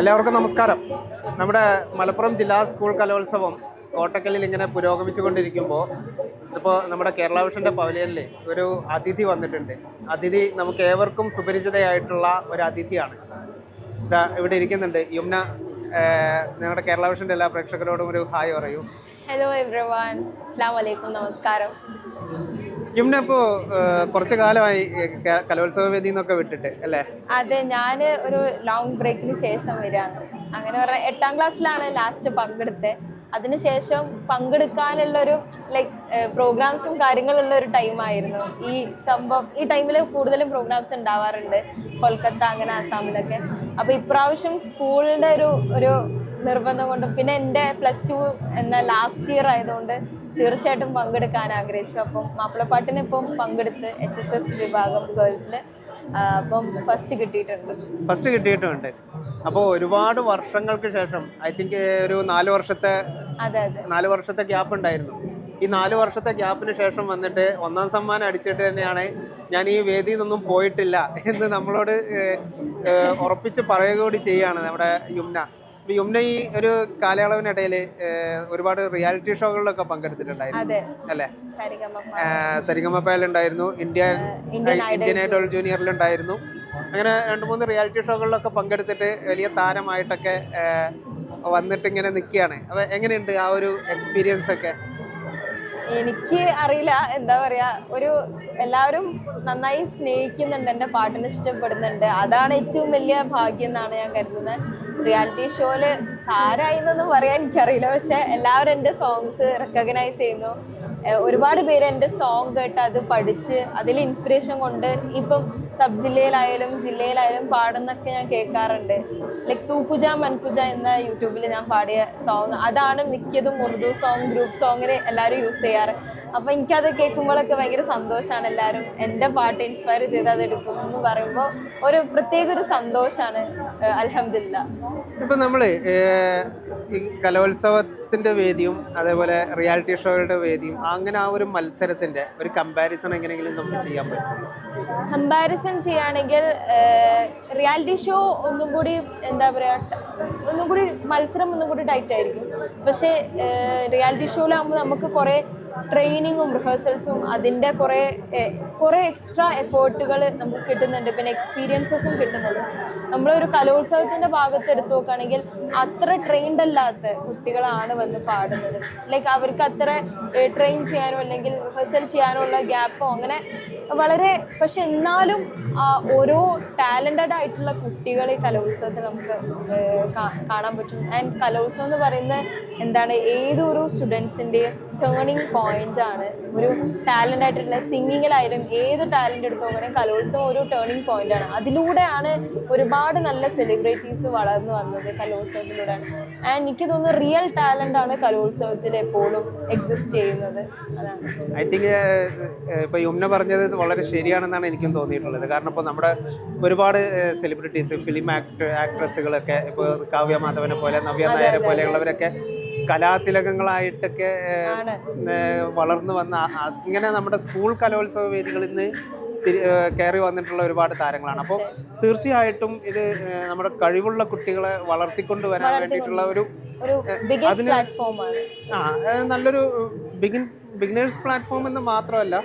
എല്ലാവർക്കും നമസ്കാരം. നമ്മുടെ മലപ്പുറം ജില്ലാ സ്കൂൾ കലോത്സവം കോട്ടക്കല്ലിൽ ഇങ്ങനെ പുരോഗമിച്ചുകൊണ്ടിരിക്കുമ്പോൾ ഇപ്പോൾ നമ്മുടെ കേരള വിഷന്റെ പവലിയനിൽ ഒരു അതിഥി വന്നിട്ടുണ്ട്. അതിഥി നമുക്ക് ഏവർക്കും സുപരിചിതയായിട്ടുള്ള ഒരു അതിഥിയാണ്. ഇവിടെ ഇരിക്കുന്നുണ്ട്. യുമ്ന നിങ്ങളുടെ കേരള വിഷന്റെ എല്ലാ പ്രേക്ഷകരോടും ഒരു ഹായ് പറയൂ. ഹലോ എവ്രി വൺ അസ്ലാം വലൈക്കും നമസ്കാരം. ഇപ്പോൾ കുറച്ച് കാലമായി കലോത്സവ വേദി വിട്ടിട്ട് അല്ലേ? അതെ ഞാൻ ഒരു ലോങ് ബ്രേക്കിന് ശേഷം വരികയാണ് അങ്ങനെ പറഞ്ഞാൽ എട്ടാം ക്ലാസ്സിലാണ് ലാസ്റ്റ് പങ്കെടുത്തത് അതിനുശേഷം പങ്കെടുക്കാനുള്ള ഒരു ലൈക്ക് പ്രോഗ്രാംസും കാര്യങ്ങളുള്ള ഒരു ടൈമായിരുന്നു ഈ സംഭവം ഈ ടൈമിൽ കൂടുതലും പ്രോഗ്രാംസ് ഉണ്ടാവാറുണ്ട്. കൊൽക്കത്ത അങ്ങനെ ആസാമിലൊക്കെ. അപ്പോൾ ഇപ്രാവശ്യം സ്കൂളിന്റെ ഒരു ഒരു നിർബന്ധം കൊണ്ടും പിന്നെ എന്റെ പ്ലസ് ടു എന്ന ലാസ്റ്റ് ഇയർ ആയതുകൊണ്ട് തീർച്ചയായിട്ടും പങ്കെടുക്കാൻ ആഗ്രഹിച്ചു. അപ്പം മാപ്പിളപ്പാട്ടിന് ഇപ്പം പങ്കെടുത്ത് എച്ച് എസ് എസ് വിഭാഗം ഗേൾസിൽ അപ്പം ഫസ്റ്റ് കിട്ടിയിട്ടുണ്ട്. ഫസ്റ്റ് കിട്ടിയിട്ടുണ്ട്. അപ്പോൾ ഒരുപാട് വർഷങ്ങൾക്ക് ശേഷം ഐ തിങ്ക് ഒരു നാല് വർഷത്തെ അതെ അതെ. നാല് വർഷത്തെ ഗ്യാപ്പ് ഉണ്ടായിരുന്നു. ഈ നാല് വർഷത്തെ ഗ്യാപ്പിന് ശേഷം വന്നിട്ട് ഒന്നാം സമ്മാനം അടിച്ചിട്ട് തന്നെയാണ് ഞാൻ ഈ വേദിയിൽ നിന്നൊന്നും പോയിട്ടില്ല എന്ന് നമ്മളോട് ഉറപ്പിച്ച് പറയുക കൂടി ചെയ്യാണ് നമ്മുടെ യുമ്ന യുമ്ന ഈ ഒരു കാലയളവിനിടയിൽ ഒരുപാട് റിയാലിറ്റി ഷോകളിലൊക്കെ പങ്കെടുത്തിട്ടുണ്ടായിരുന്നു. അല്ലെ? അല്ലേ സരിഗമ സരിഗമപ്പയിലുണ്ടായിരുന്നു. ഇന്ത്യ ഇന്ത്യൻ ഐഡൽ ജൂനിയറിലുണ്ടായിരുന്നു അങ്ങനെ രണ്ട് മൂന്ന് റിയാലിറ്റി ഷോകളിലൊക്കെ പങ്കെടുത്തിട്ട് വലിയ താരമായിട്ടൊക്കെ വന്നിട്ട് ഇങ്ങനെ നിൽക്കുകയാണ്. അപ്പൊ എങ്ങനെയുണ്ട് ആ ഒരു എക്സ്പീരിയൻസ് ഒക്കെ? എനിക്ക് അറിയില്ല. എന്താ പറയാ ഒരു എല്ലാവരും നന്നായി സ്നേഹിക്കുന്നുണ്ട് എന്റെ പാട്ടിനെ ഇഷ്ടപ്പെടുന്നുണ്ട്. അതാണ് ഏറ്റവും വലിയ ഭാഗ്യം എന്നാണ് ഞാൻ കരുതുന്നത്. റിയാലിറ്റി ഷോയിൽ താരായി എന്നൊന്നും പറയാൻ എനിക്കറിയില്ല. പക്ഷെ എല്ലാവരും എന്റെ സോങ്സ് റെക്കഗ്നൈസ് ചെയ്യുന്നു. ഒരുപാട് പേര് എന്റെ സോങ് കേട്ട് അത് പഠിച്ച് അതിൽ ഇൻസ്പിറേഷൻ കൊണ്ട് ഇപ്പം സബ് ജില്ലയിലായാലും ജില്ലയിലായാലും പാടുന്നൊക്കെ ഞാൻ കേൾക്കാറുണ്ട്. ലൈക്ക് തൂപ്പുജ മൻപുജ എന്ന യൂട്യൂബിൽ ഞാൻ പാടിയ സോങ് അതാണ് മിക്കതും ഉറുദു സോങ് ഗ്രൂപ്പ് സോങ്ങിന് എല്ലാവരും യൂസ് ചെയ്യാറ്. അപ്പം എനിക്കത് കേൾക്കുമ്പോഴൊക്കെ ഭയങ്കര സന്തോഷമാണ് എല്ലാവരും എന്റെ പാട്ട് ഇൻസ്പയർ ചെയ്ത് അത് എടുക്കും എന്ന് പറയുമ്പോൾ ഒരു പ്രത്യേക ഒരു സന്തോഷമാണ് അലഹമില്ല ഇപ്പൊ നമ്മൾ ഈ കലോത്സവത്തിന്റെ വേദിയും അതേപോലെ റിയാലിറ്റി ഷോകളുടെ വേദിയും അങ്ങനെ ആ ഒരു മത്സരത്തിന്റെ ഒരു കമ്പാരിസൺ എങ്ങനെയെങ്കിലും നമുക്ക് ചെയ്യാൻ പറ്റും കമ്പാരിസൺ ചെയ്യുകയാണെങ്കിൽ റിയാലിറ്റി ഷോ ഒന്നും കൂടി എന്താ പറയുക ഒന്നും കൂടി മത്സരം ഒന്നും കൂടി ടൈറ്റ് ആയിരിക്കും. പക്ഷേ റിയാലിറ്റി ഷോയിലാകുമ്പോൾ നമുക്ക് കുറേ ട്രെയിനിങ്ങും റിഹേഴ്സൽസും അതിന്റെ കുറേ കുറേ എക്സ്ട്രാ എഫേർട്ടുകൾ നമുക്ക് കിട്ടുന്നുണ്ട്. പിന്നെ എക്സ്പീരിയൻസസും കിട്ടുന്നുണ്ട്. നമ്മളൊരു കലോത്സവത്തിന്റെ ഭാഗത്ത് എടുത്തു നോക്കുകയാണെങ്കിൽ അത്ര ട്രെയിൻഡ് അല്ലാത്ത കുട്ടികളാണ് വന്ന് പാടുന്നത്. ലൈക്ക് അവർക്ക് അത്ര ട്രെയിൻ ചെയ്യാനോ അല്ലെങ്കിൽ റിഹേഴ്സൽ ചെയ്യാനോ ഉള്ള ഗ്യാപ്പോ അങ്ങനെ വളരെ പക്ഷെ എന്നാലും ഓരോ ടാലന്റഡ് ആയിട്ടുള്ള കുട്ടികളെ കലോത്സവത്തിൽ നമുക്ക് കാണാൻ പറ്റും. ആൻഡ് കലോത്സവം എന്ന് പറയുന്നത് എന്താണ്? ഏതൊരു സ്റ്റുഡൻസിന്റെയും ടേണിംഗ് പോയിന്റ് ആണ്. ഒരു ടാലന്റ് ആയിട്ടുള്ള സിംഗിങ്ങിലായാലും ഏത് ടാലന്റ് എടുത്തു നോക്കുകയാണെങ്കിൽ കലോത്സവം ഒരു ടേണിങ് പോയിന്റ് ആണ്. അതിലൂടെയാണ് ഒരുപാട് നല്ല സെലിബ്രിറ്റീസ് വളർന്നു വന്നത് കലോത്സവത്തിലൂടെയാണ്. ആൻഡ് എനിക്ക് തോന്നുന്നു റിയൽ ടാലന്റ് ആണ് കലോത്സവത്തിൽ എപ്പോഴും എക്സിസ്റ്റ് ചെയ്യുന്നത്. അതാണ്. ഐ തിങ്ക് ഇപ്പൊ യുമ്ന പറഞ്ഞത് വളരെ ശരിയാണെന്നാണ് എനിക്കും തോന്നിയിട്ടുള്ളത്. കാരണം ഇപ്പോൾ നമ്മുടെ ഒരുപാട് സെലിബ്രിറ്റീസ് ഫിലിം ആക്ടർ ആക്ട്രസ്സുകളൊക്കെ ഇപ്പോൾ കാവ്യ മാധവനെ പോലെ നവ്യ നായരെ പോലെയുള്ളവരൊക്കെ കലാതിലകങ്ങളായിട്ടൊക്കെ വളർന്നു വന്ന ആ- നമ്മുടെ സ്കൂൾ കലോത്സവ വേദികളിൽ നിന്ന് കയറി വന്നിട്ടുള്ള ഒരുപാട് താരങ്ങളാണ്. അപ്പോൾ തീർച്ചയായിട്ടും ഇത് നമ്മുടെ കഴിവുള്ള കുട്ടികളെ വളർത്തിക്കൊണ്ടുവരാൻ വേണ്ടിയിട്ടുള്ള ഒരു ആ നല്ലൊരു ബിഗിൻ ബിഗിനേഴ്സ് പ്ലാറ്റ്ഫോം എന്ന് മാത്രമല്ല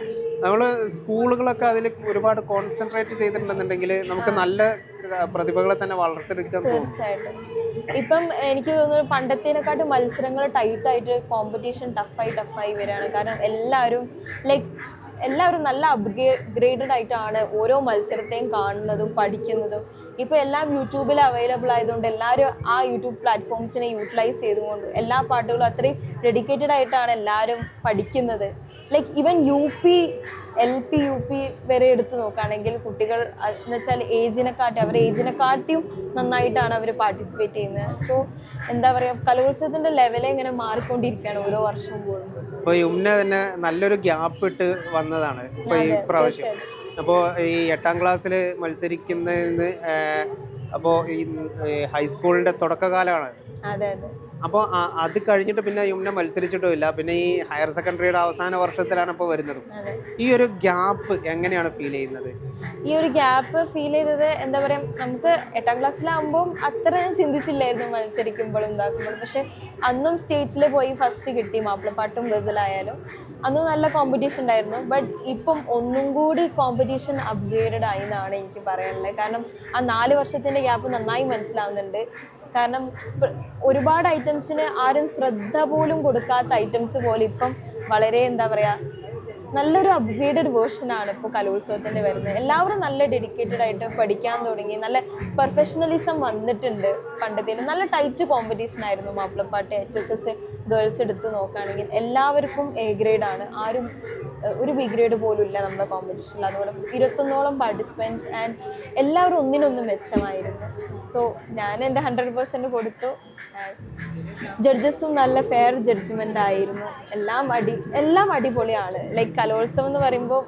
നമ്മൾ സ്കൂളുകളൊക്കെ അതിൽ ഒരുപാട് കോൺസെൻട്രേറ്റ് ചെയ്തിട്ടുണ്ടെന്നുണ്ടെങ്കിൽ നമുക്ക് നല്ല പ്രതിഭകളെ തന്നെ വളർത്തിയെടുക്കാൻ തീർച്ചയായിട്ടും. ഇപ്പം എനിക്ക് തോന്നുന്നു പണ്ടത്തേനെക്കാട്ടും മത്സരങ്ങൾ ടൈറ്റ് ആയിട്ട് കോമ്പറ്റീഷൻ ടഫായി ടഫായി വരികയാണ്. കാരണം എല്ലാവരും ലൈക്ക് എല്ലാവരും നല്ല അപ്ഗ്രേഡഡ് ആയിട്ടാണ് ഓരോ മത്സരത്തെയും കാണുന്നതും പഠിക്കുന്നതും. ഇപ്പോൾ എല്ലാം യൂട്യൂബിൽ അവൈലബിൾ ആയതുകൊണ്ട് എല്ലാവരും ആ യൂട്യൂബ് പ്ലാറ്റ്ഫോംസിനെ യൂട്ടിലൈസ് ചെയ്തുകൊണ്ട് എല്ലാ പാട്ടുകളും അത്രയും ഡെഡിക്കേറ്റഡ് ആയിട്ടാണ് എല്ലാവരും പഠിക്കുന്നത്. Like even U P L P U P വരെ എടുത്തു നോക്കുകയാണെങ്കിൽ കുട്ടികൾ എന്ന് വെച്ചാൽ ഏജിനെക്കാട്ടി ഏജിനെ കാട്ടിയും നന്നായിട്ടാണ് അവർ പാർട്ടിസിപ്പേറ്റ് ചെയ്യുന്നത്. സോ എന്താ പറയുക കലോത്സവത്തിന്റെ ലെവലേ ഇങ്ങനെ മാറിക്കൊണ്ടിരിക്കുകയാണ് ഓരോ വർഷം കൂടുമ്പോൾ. ഇപ്പോൾ യുമ്ന തന്നെ നല്ലൊരു ഗ്യാപ്പ് ഇട്ട് വന്നതാണ് ഇപ്പോൾ ഈ പ്രാവശ്യം. അപ്പോൾ ഈ എട്ടാം ക്ലാസ്സിൽ മത്സരിക്കുന്നതിന് അപ്പോൾ ഈ ഹൈസ്കൂളിന്റെ തുടക്കകാലമാണ്. അതെ അതെ. അപ്പോൾ അത് കഴിഞ്ഞിട്ട് പിന്നെ യുമ്ന മത്സരിച്ചിട്ടുമില്ല. പിന്നെ ഈ ഹയർ സെക്കൻഡറിയുടെ അവസാന വർഷത്തിലാണ് ഇപ്പോൾ വരുന്നത്. ഈ ഒരു ഗ്യാപ്പ് എങ്ങനെയാണ് ഫീൽ ചെയ്യുന്നത്? ഈ ഒരു ഗ്യാപ്പ് ഫീൽ ചെയ്തത് എന്താ പറയുക നമുക്ക് എട്ടാം ക്ലാസ്സിലാകുമ്പോൾ അത്ര ഞാൻ ചിന്തിച്ചില്ലായിരുന്നു മത്സരിക്കുമ്പോഴും ഇതാക്കുമ്പോഴും. പക്ഷെ അന്നും സ്റ്റേറ്റ്സിൽ പോയി ഫസ്റ്റ് കിട്ടി മാപ്പിളപ്പാട്ടും ഗസലായാലും. അന്നും നല്ല കോമ്പറ്റീഷൻ ഉണ്ടായിരുന്നു. ബട്ട് ഇപ്പം ഒന്നും കൂടി കോമ്പറ്റീഷൻ അപ്ഗ്രേഡഡ് ആയി എന്നാണ് എനിക്ക് പറയാനുള്ളത്. കാരണം ആ നാല് വർഷത്തിന്റെ ഗ്യാപ്പ് നന്നായി മനസ്സിലാവുന്നുണ്ട്. കാരണം ഒരുപാട് ഐറ്റംസിന് ആരും ശ്രദ്ധ പോലും കൊടുക്കാത്ത ഐറ്റംസ് പോലെ ഇപ്പം വളരെ എന്താ പറയുക നല്ലൊരു അപ്ഗ്രേഡഡ് വേർഷനാണ് ഇപ്പോൾ കലോത്സവത്തിന്റെ വരുന്നത്. എല്ലാവരും നല്ല ഡെഡിക്കേറ്റഡ് ആയിട്ട് പഠിക്കാൻ തുടങ്ങി. നല്ല പ്രൊഫഷണലിസം വന്നിട്ടുണ്ട് പണ്ടത്തേന്. നല്ല ടൈറ്റ് കോമ്പറ്റീഷൻ ആയിരുന്നു മാപ്പിളപ്പാട്ട് എച്ച് എസ് എസ് ഗേൾസ് എടുത്ത് നോക്കുകയാണെങ്കിൽ. എല്ലാവർക്കും എ ഗ്രേഡാണ് ആരും ഒരു ബി ഗ്രേഡ് പോലും ഇല്ല നമ്മുടെ കോമ്പറ്റീഷനിൽ അതുപോലെ ഇരുപത്തൊന്നോളം പാർട്ടിസിപ്പൻസ് ആൻഡ് എല്ലാവരും ഒന്നിനൊന്നും മെച്ചമായിരുന്നു. സോ ഞാൻ എന്റെ ഹൺഡ്രഡ് പേഴ്സന്റ് കൊടുത്തു. ജഡ്ജസും നല്ല ഫെയർ ജഡ്ജ്മെന്റ് ആയിരുന്നു. എല്ലാം അടി എല്ലാം അടിപൊളിയാണ്. ലൈക് കലോത്സവം എന്ന് പറയുമ്പോൾ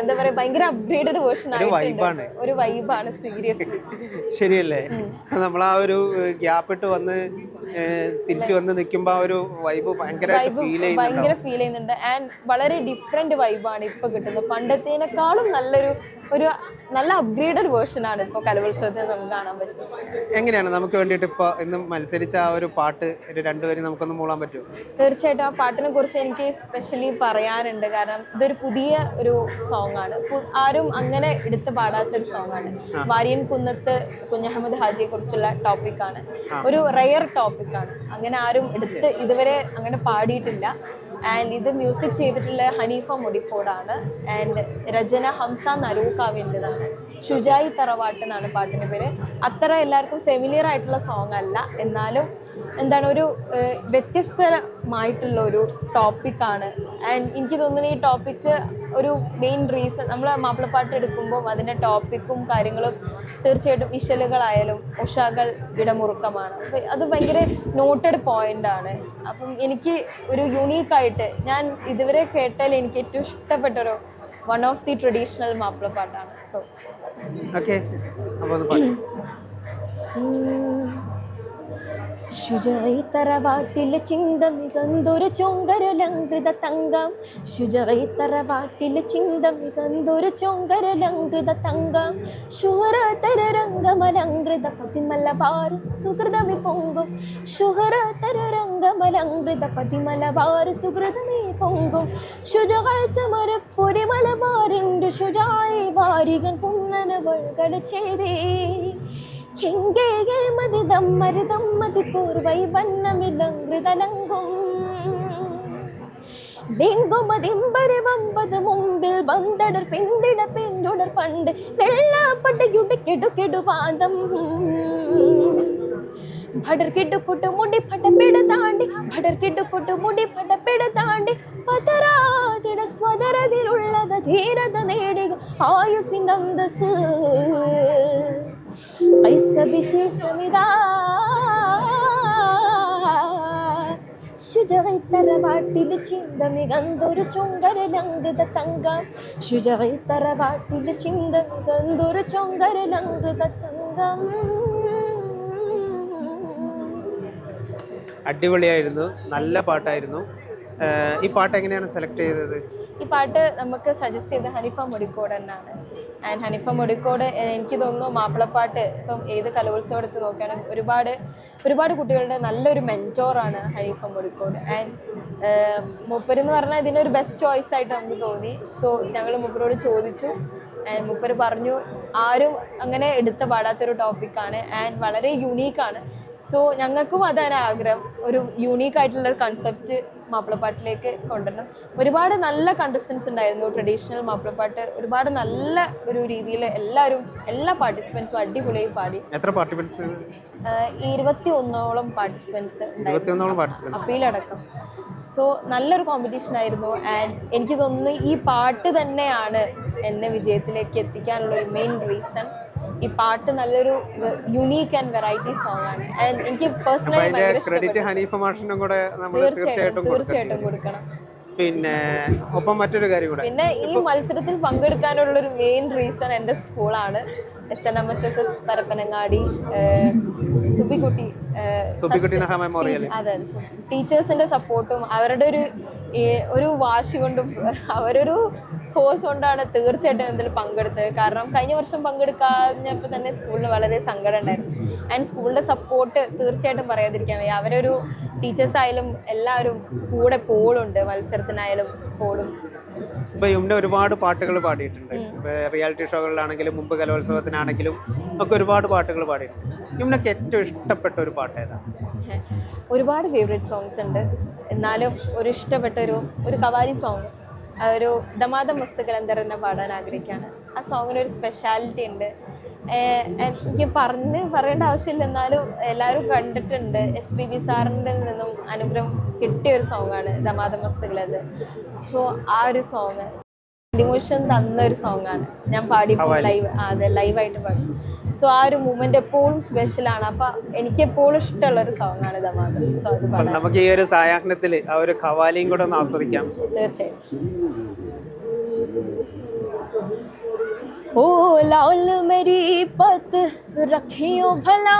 എന്താ പറയാ ഭയങ്കര അപ്ഗ്രേഡഡ് വേർഷൻ ആയിട്ടുണ്ട്. ഒരു വൈബാണ് സീരിയസ്ലി ശരിയല്ലേ? നമ്മൾ ആ ഒരു ഗ്യാപ്പ് ഇട്ട് വന്ന് തിരിച്ചു വന്ന് നിൽക്കുമ്പോൾ ഒരു വൈബ് ഭയങ്കരമായിട്ട് ഫീൽ ഭയങ്കര ഫീൽ ചെയ്യുന്നുണ്ട്. ആൻഡ് വളരെ ഡിഫറെന്റ് വൈബാണ് ഇപ്പൊ കിട്ടുന്നത്. പണ്ടത്തേനേക്കാളും നല്ലൊരു ഒരു നല്ല അപ്ഗ്രേഡഡ് വേർഷൻ ആണ് ഇപ്പോൾ കലോത്സവത്തിന് നമുക്ക് കാണാൻ പറ്റും എങ്ങനെയാണ്? നമുക്ക് വേണ്ടിയിട്ട് ഇപ്പോൾ ഇന്ന് മത്സരിച്ച ആ ഒരു പാട്ട് ഒരു രണ്ടുപേരും നമുക്കൊന്ന് മൂളാൻ പറ്റുമോ? തീർച്ചയായിട്ടും ആ പാട്ടിനെ കുറിച്ച് എനിക്ക് സ്പെഷ്യലി പറയാനുണ്ട്. കാരണം ഇതൊരു പുതിയ ഒരു സോങ് ആണ്. ആരും അങ്ങനെ എടുത്ത് പാടാത്തൊരു സോങ് ആണ്. വാര്യൻ കുന്നത്ത് കുഞ്ഞഹമ്മദ് ഹാജിയെ കുറിച്ചുള്ള ടോപ്പിക്കാണ് ഒരു റയർ ടോപ്പിക്കാണ് അങ്ങനെ ആരും എടുത്ത് ഇതുവരെ അങ്ങനെ പാടിയിട്ടില്ല. ആൻഡ് ഇത് മ്യൂസിക് ചെയ്തിട്ടുള്ള ഹനീഫ മുടിക്കോടാണ് ആൻഡ് രചന ഹംസ നരൂക്കാവിന്റെതാണ്. ഷുജായി തറവാട്ട് എന്നാണ് പാട്ടിന്റെ പേര്. അത്ര എല്ലാവർക്കും ഫെമിലിയർ ആയിട്ടുള്ള സോങ് അല്ല. എന്നാലും എന്താണ് ഒരു വ്യത്യസ്തമായിട്ടുള്ള ഒരു ടോപ്പിക്കാണ് ആൻഡ് എനിക്ക് തോന്നുന്നു ഈ ടോപ്പിക്ക് ഒരു മെയിൻ റീസൺ നമ്മൾ മാപ്പിളപ്പാട്ട് എടുക്കുമ്പോൾ അതിന്റെ ടോപ്പിക്കും കാര്യങ്ങളും തീർച്ചയായിട്ടും ഇശലുകളായാലും ഉഷകൾ ഇടമുറുക്കമാണ്. അപ്പോൾ അത് ഭയങ്കര നോട്ടഡ് പോയിന്റ് ആണ്. അപ്പം എനിക്ക് ഒരു യുണീക്കായിട്ട് ഞാൻ ഇതുവരെ കേട്ടാൽ എനിക്ക് ഏറ്റവും ഇഷ്ടപ്പെട്ട ഒരു വൺ ഓഫ് ദി ട്രഡീഷണൽ മാപ്പിളപ്പാട്ടാണ് സോ ഓക്കെ അപ്പോൾ തറവാട്ടിലെ തറവാട്ടിലെ ചിന്തമികന്തൊരു ചൊങ്കരലങ്കൃത തങ്കം. ശുചായി തറവാട്ടിലെ ചിന്തമികന്തൊരു ചൊങ്കരലങ്കൃത തങ്കം. ശുഹറ തരരംഗമലങ്കൃത പതിമല ബാർ സുഹൃതമി പൊങ്കും. ശുഹറ തരരംഗമലങ്കൃത പതിമല ബാർ സുഹൃതമി പൊങ്കും. ശുചാഴ്ത്ത മരപ്പൊരി മലബാറുണ്ട് ശുചായി വാരികൻ കുന്നനവൾ ചെയ്തേ. എങ്കേ മതിതം മരുതം മതി കൂർവൈ വന്നമിലങ്കൃതലങ്കും ലിംഗുമതിമ്പരവമ്പത് മുമ്പിൽ ബന്തടർ പിന്തിട പിന്തുടർ പണ്ട് വെള്ളപ്പട്ടയുടെ കെടുകെടു പാദം ഭടർ കിടുക്കുട്ടു മുടി പടപ്പിട താണ്ടി ഭടർ കിടുക്കുട്ടു മുടി പടപ്പിട താണ്ടി പതരാതിട സ്വതരതിലുള്ളത് ധീരത നേടുക ആയുസിനന്തസ് പൈസ വിശേഷമിതാ ശുചവൈ തറവാട്ടിൽ ചിന്ത മികന്തൊരു ചൊങ്കരലങ്കൃത തങ്കം. ശുചവൈ തറവാട്ടിൽ ചിന്ത മികന്തൊരു ചൊങ്കരലങ്കൃത തങ്കം. അടിപൊളിയായിരുന്നു. നല്ല പാട്ടായിരുന്നു. ഈ പാട്ട് എങ്ങനെയാണ് സെലക്ട് ചെയ്തത്? ഈ പാട്ട് നമുക്ക് സജസ്റ്റ് ചെയ്ത ഹനിഫ മുടിക്കോട് തന്നെയാണ് ആൻഡ് ഹനിഫ മുടിക്കോട് എനിക്ക് തോന്നുന്നു മാപ്പിളപ്പാട്ട് ഇപ്പം ഏത് കലോത്സവം എടുത്ത് നോക്കുകയാണെങ്കിൽ ഒരുപാട് ഒരുപാട് കുട്ടികളുടെ നല്ലൊരു മെന്റോറാണ് ഹനീഫ മുടിക്കോട്. ആൻഡ് മൂപ്പരെന്ന് പറഞ്ഞാൽ ഇതിനൊരു ബെസ്റ്റ് ചോയ്സ് ആയിട്ട് നമുക്ക് തോന്നി. സോ ഞങ്ങൾ മൂപ്പരോട് ചോദിച്ചു. ആൻഡ് മൂപ്പര് പറഞ്ഞു ആരും അങ്ങനെ എടുത്ത് പാടാത്തൊരു ടോപ്പിക്കാണ് ആൻഡ് വളരെ യുണീക്കാണ് സോ ഞങ്ങൾക്കും അതാണ് ആഗ്രഹം. ഒരു യുണീക്കായിട്ടുള്ളൊരു കൺസെപ്റ്റ് മാപ്പിളപ്പാട്ടിലേക്ക് കൊണ്ടുവരണം. ഒരുപാട് നല്ല കണ്ടസ്റ്റൻസ് ഉണ്ടായിരുന്നു. ട്രഡീഷണൽ മാപ്പിളപ്പാട്ട് ഒരുപാട് നല്ല ഒരു രീതിയിൽ എല്ലാവരും എല്ലാ പാർട്ടിസിപ്പൻസും അടിപൊളിയായി പാടി. എത്ര പാർട്ടിസിപ്പൻസ് ഇരുപത്തി ഒന്നോളം പാർട്ടിസിപ്പൻസ് അപ്പീലടക്കം. സോ നല്ലൊരു കോമ്പറ്റീഷൻ ആയിരുന്നു. ആൻഡ് എനിക്ക് തോന്നുന്നു ഈ പാട്ട് തന്നെയാണ് എന്നെ വിജയത്തിലേക്ക് എത്തിക്കാനുള്ള ഒരു മെയിൻ റീസൺ ഈ പാട്ട് നല്ലൊരു യുണീക്ക് ആൻഡ് വെറൈറ്റി സോങ് ആണ്. എനിക്ക് പേഴ്സണലി ക്രെഡിറ്റ് ഹനീഫ മാഷിനും കൂടെ നമ്മൾ തീർച്ചയായിട്ടും തീർച്ചയായിട്ടും കൊടുക്കണം. പിന്നെ ഒപ്പം മറ്റൊരു കാര്യം കൂടെ. പിന്നെ ഈ മത്സരത്തിൽ പങ്കെടുക്കാനുള്ള ഒരു മെയിൻ റീസൺ എന്റെ സ്കൂളാണ് S N M H S S Parappanangadi Subikutty Subikutty memorial അതെ ടീച്ചേഴ്സിന്റെ സപ്പോർട്ടും അവരുടെ ഒരു ഒരു വാശി കൊണ്ടും അവരൊരു ഫോഴ്സ് കൊണ്ടാണ് തീർച്ചയായിട്ടും ഇതിൽ പങ്കെടുത്തത്. കാരണം കഴിഞ്ഞ വർഷം പങ്കെടുക്കാഞ്ഞപ്പോൾ തന്നെ സ്കൂളിൽ വളരെ സങ്കടം ഉണ്ടായിരുന്നു ആൻഡ് സ്കൂളിന്റെ സപ്പോർട്ട് തീർച്ചയായിട്ടും പറയാതിരിക്കാൻ വയ്യ. അവരൊരു ടീച്ചേഴ്സായാലും എല്ലാവരും കൂടെ പോളുണ്ട്. മത്സരത്തിനായാലും പോളും. ഇപ്പൊ യുമ്ന ഒരുപാട് പാട്ടുകൾ പാടിയിട്ടുണ്ട്. ഇപ്പൊ റിയാലിറ്റി ഷോകളിലാണെങ്കിലും മുമ്പ് കലോത്സവത്തിനാണെങ്കിലും ഒക്കെ ഒരുപാട് പാട്ടുകൾ പാടിയിട്ടുണ്ട്. യുമ്നക്ക് ഏറ്റവും ഇഷ്ടപ്പെട്ട ഒരു പാട്ട് ഏതാ? ഒരുപാട് ഫേവറേറ്റ് സോങ്സ് ഉണ്ട്. എന്നാലും ഒരു ഇഷ്ടപ്പെട്ട ഒരു ഒരു കവാലി സോങ് ഒരു ദമാദം മുസ്തകലന്തർ എന്നെ പാടാൻ ആഗ്രഹിക്കുകയാണ്. ആ സോങ്ങിന് ഒരു സ്പെഷ്യാലിറ്റി ഉണ്ട്. എനിക്ക് പറഞ്ഞ് പറയേണ്ട ആവശ്യമില്ല. എന്നാലും എല്ലാവരും കണ്ടിട്ടുണ്ട്. എസ് പി ബി സാറിന്റെ നിന്നും അനുഗ്രഹം കിട്ടിയ ഒരു സോങ്ങാണ് ദമാദം അത്. സോ ആ ഒരു സോങ് ഇമോഷൻ തന്ന ഒരു സോങ്ങാണ് ഞാൻ പാടിയപ്പോൾ ലൈവ് അതെ ലൈവായിട്ട് പാടി സോ ആ ഒരു മൂമെന്റ് എപ്പോഴും സ്പെഷ്യലാണ് അപ്പൊ എനിക്ക് എപ്പോഴും ഇഷ്ടമുള്ള ഒരു സോങ്ങാണ് ദമാദം സോ അത് അപ്പൊ പാടാൻ നമുക്ക് ഈ ഒരു സായാഹ്നത്തിൽ ആ ഒരു ഖവാലിയും കൂടെ ഒന്ന് ആസ്വദിക്കാം തീർച്ചയായും ओ लाल मेरी पत रखियो भला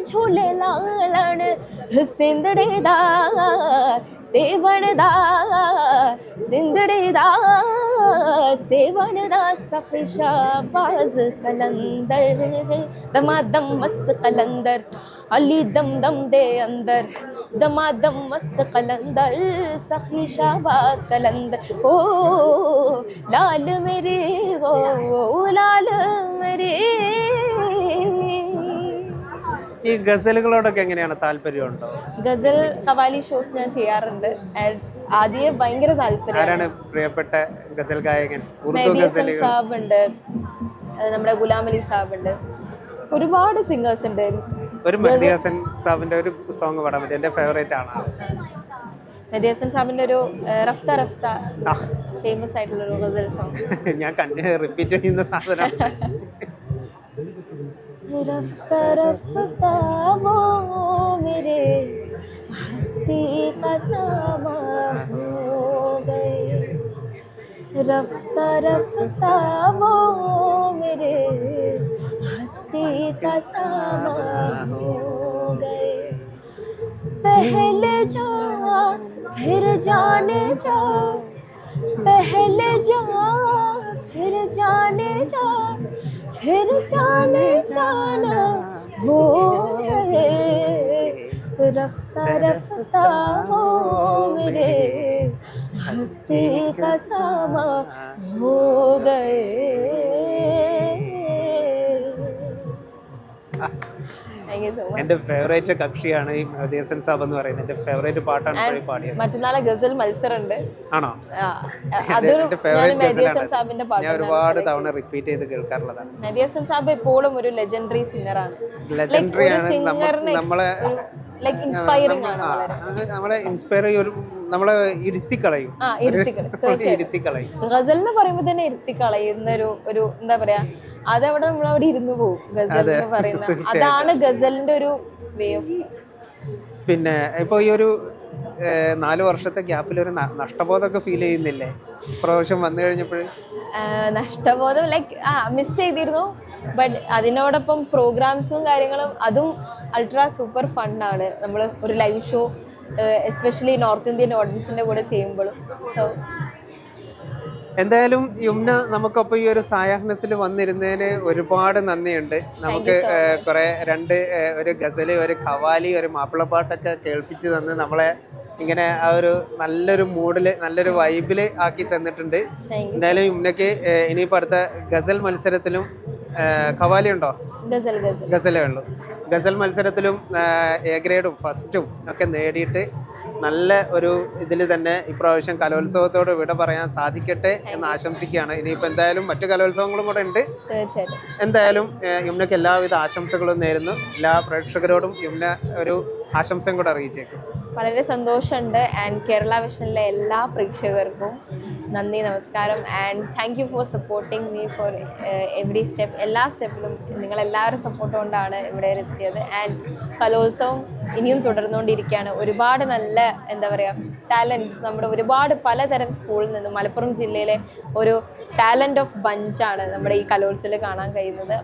झूले लालण सिंदड़ेदार सेवणदार सिंदड़ेदार सेवणदार सखशा बाज कलंदर दमादम मस्त कलंदर अली दम दम दे अंदर दमादम मस्त कलंदर सखी शाबाज कलंदर ओ लाल मेरे ओ लाल मेरे ഈ ഗസലുകളോടൊക്കെ എങ്ങനെയാണ് താല്പര്യമുണ്ടോ ഗസൽ കവാലി ഷോസ് ഞാൻ ചെയ്യാറുണ്ട് And ആദ്യം ഭയങ്കര താല്പര്യം ആരാണ് പ്രിയപ്പെട്ട ഗസൽ ഗായകൻ ഉറുദു മെഹദി ഹസൻ ഗസലുകൾ സാബ് ഉണ്ട് അത് നമ്മുടെ ഗുലാം അലി സാബ് ഉണ്ട് ഒരുപാട് സിംഗേഴ്സ് ഉണ്ട് ഒരു മെഹദി ഹസൻ സാബിന്റെ ഒരു സോങ് പാടാൻ പറ്റും എന്റെ ഫേവറേറ്റ് ആണ് മെഹദി ഹസൻ സാബിന്റെ ഒരു ഏഹ്, റഫ്ത റഫ്ത ആ, ഫേമസ് ആയിട്ടുള്ള ഒരു ഗസൽ സോങ് ഞാൻ കണ്ടു റിപ്പീറ്റ് ചെയ്യുന്ന സാധനം रफ्ता रफ्ता वो मेरे हस्ती का सामा हो गए। रफ्ता रफ्ता वो मेरे हस्ती का सामा हो गए। पहले जा, फिर जाने जा, पहले जा, फिर जाने जा, फिर जाने जाना हो रफ्ता रफ्ता हो मेरे हस्ती का सामा हो गए Thank you so much. എന്റെ ഫേവറേറ്റ് കക്ഷിയാണ് ഈ മെഹദി ഹസൻ സാബ് എന്ന് പറയുന്നത് എന്റെ ഫേവറേറ്റ് പാട്ടാണ് ഇപ്പോൾ ഈ പാടിയത് മറ്റന്നാളെ ഗസൽ മത്സരമുണ്ട് ആണോ ആ, അതൊരു എന്റെ ഞാൻ ഫേവറേറ്റ് മെഹദി ഹസൻ ഗസലാണ് സാബിന്റെ ഞാൻ പാട്ടാണ് ഒരുപാട് തവണ റിപ്പീറ്റ് ചെയ്ത് കേൾക്കാറുള്ളതാണ് മെഹദി ഹസൻ സാബ് എപ്പോഴും ഒരു ലെജൻഡറി സിംഗറാണ് ലെജൻഡറി ഒരു ആണ് സിംഗറിനെ നമ്മ- നമ്മളെ ലൈക്ക് ഇൻസ്പയറിംഗ് ആണ് വളരെ. നമ്മളെ ഇൻസ്പയർ ഒരു നമ്മളെ ഇരുത്തിക്കളയും. ആ ഇരുത്തിക്കളി തീർച്ചയായും ഗസൽ എന്ന് പറയുമ്പോൾ തന്നെ ഇരുത്തിക്കളയുന്ന ഒരു ഒരു എന്താ പറയാ അതവിടെ നമ്മൾ അവിടെ ഇരുന്ന് പോകും ഗസൽ എന്ന് പറയുന്ന അതാണ് ഗസലിന്റെ ഒരു വേ ഓഫ് പിന്നെ ഇപ്പോൾ ഈ ഒരു നാല് വർഷത്തെ ഗ്യാപ്പിൽ ഒരു നഷ്ടബോധമൊക്കെ ഫീൽ ചെയ്യുന്നില്ലേ? പ്രാവശ്യം വന്നു കഴിഞ്ഞപ്പോൾ നഷ്ടബോധം ലൈക്ക് ആ മിസ് ചെയ്തിരുന്നു. ബട്ട് അതിനോടൊപ്പം പ്രോഗ്രാംസും കാര്യങ്ങളും അതും അൾട്രാ സൂപ്പർ ഫണ്ടാണ് നമ്മൾ ഒരു live show especially north Indian ഓഡിയൻസിന്റെ കൂടെ ചെയ്യുമ്പോഴും. സോ എന്തായാലും യുമ്ന നമുക്കൊപ്പം ഈ ഒരു സായാഹ്നത്തിൽ വന്നിരുന്നതിന് ഒരുപാട് നന്ദിയുണ്ട്. നമുക്ക് കുറെ രണ്ട് ഒരു ഗസൽ ഒരു ഖവാലി ഒരു മാപ്പിളപ്പാട്ടൊക്കെ കേൾപ്പിച്ച് തന്ന് നമ്മളെ ഇങ്ങനെ ആ ഒരു നല്ലൊരു മൂഡിൽ നല്ലൊരു വൈബിൽ ആക്കി തന്നിട്ടുണ്ട്. എന്തായാലും യുമ്നക്ക് ഇനിയിപ്പോൾ അടുത്ത ഗസൽ മത്സരത്തിലും ഖവാലി ഉണ്ടോ? ഗസലേ ഉള്ളൂ. ഗസൽ മത്സരത്തിലും എ ഗ്രേഡും ഫസ്റ്റും ഒക്കെ നേടിയിട്ട് നല്ല ഒരു ഇതിൽ തന്നെ ഇപ്രാവശ്യം കലോത്സവത്തോട് വിട പറയാൻ സാധിക്കട്ടെ എന്ന് ആശംസിക്കുകയാണ്. ഇനിയിപ്പോൾ എന്തായാലും മറ്റു കലോത്സവങ്ങളും കൂടെ ഉണ്ട്. എന്തായാലും യമുനക്ക് എല്ലാവിധ ആശംസകളും നേരുന്നു. എല്ലാ പ്രേക്ഷകരോടും യുമ്ന ഒരു ആശംസയും കൂടെ അറിയിച്ചേക്കും. വളരെ സന്തോഷമുണ്ട്. ആൻഡ് കേരള വിഷനിലെ എല്ലാ പ്രേക്ഷകർക്കും നന്ദി നമസ്കാരം. And thank you for supporting me for every step എല്ലാ സ്റ്റെപ്പിലും നിങ്ങളെല്ലാവരും സപ്പോർട്ട് കൊണ്ടാണ് ഇവിടെ എത്തിയത്. ആൻഡ് കലോത്സവം ഇനിയും തുടർന്നുകൊണ്ടിരിക്കുകയാണ്. ഒരുപാട് നല്ല എന്താ പറയുക ടാലൻസ് നമ്മുടെ ഒരുപാട് പലതരം സ്കൂളിൽ നിന്നും മലപ്പുറം ജില്ലയിലെ ഒരു ടാലന്റ് ഓഫ് ബഞ്ചാണ് നമ്മുടെ ഈ കലോത്സവത്തിൽ കാണാൻ കഴിയുന്നത്.